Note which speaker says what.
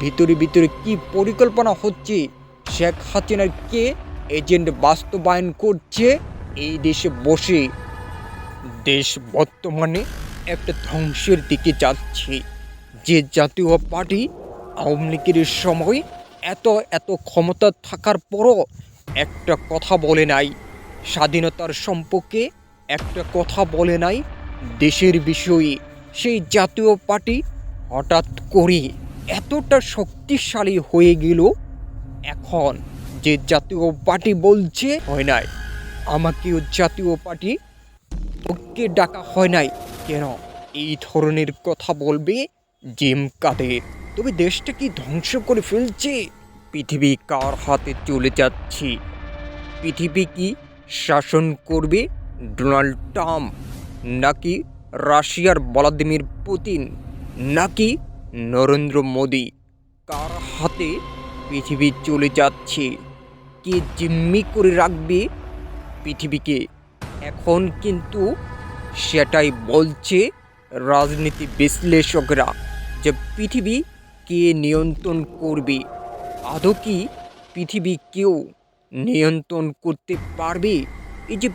Speaker 1: ভিতরে ভিতরে কি পরিকল্পনা হচ্ছে? শেখ হাসিনার কে এজেন্ট বাস্তবায়ন করছে? এই দেশে বসে দেশ বর্তমানে একটা ধ্বংসের দিকে যাচ্ছে। যে জাতীয় পার্টি আওয়ামী লীগের সময় এত এত ক্ষমতা থাকার পরও একটা কথা বলে নাই। স্বাধীনতার সম্পর্কে একটা কথা বলে নাই দেশের বিষয়ে। সেই জাতীয় পার্টি হঠাৎ করে এতটা শক্তিশালী হয়ে গেল, এখন যে জাতীয় পার্টি বলছে, হয় নাই। আমাকেও জাতীয় পার্টি তোকে ডাকা হয় নাই। কেন? এই ধরনের কথা বলবে জিম কাদের? তবে দেশটা কি ধ্বংস করে ফেলছে? পৃথিবী কার হাতে চলে যাচ্ছে? পৃথিবী কি শাসন করবে ডোনাল্ড ট্রাম্প? নাকি রাশিয়ার ভলাদিমির পুতিন? নাকি নরেন্দ্র মোদি কার হাতে পৃথিবী চলে যাচ্ছে? কে জিম্মি করে রাখবে পৃথিবীকে? এখন কিন্তু সেটাই বলছে রাজনীতি বিশ্লেষকরা যে পৃথিবী কে নিয়ন্ত্রণ করবে? আদৌ কি পৃথিবী কেউ নিয়ন্ত্রণ করতে পারবে? এই যে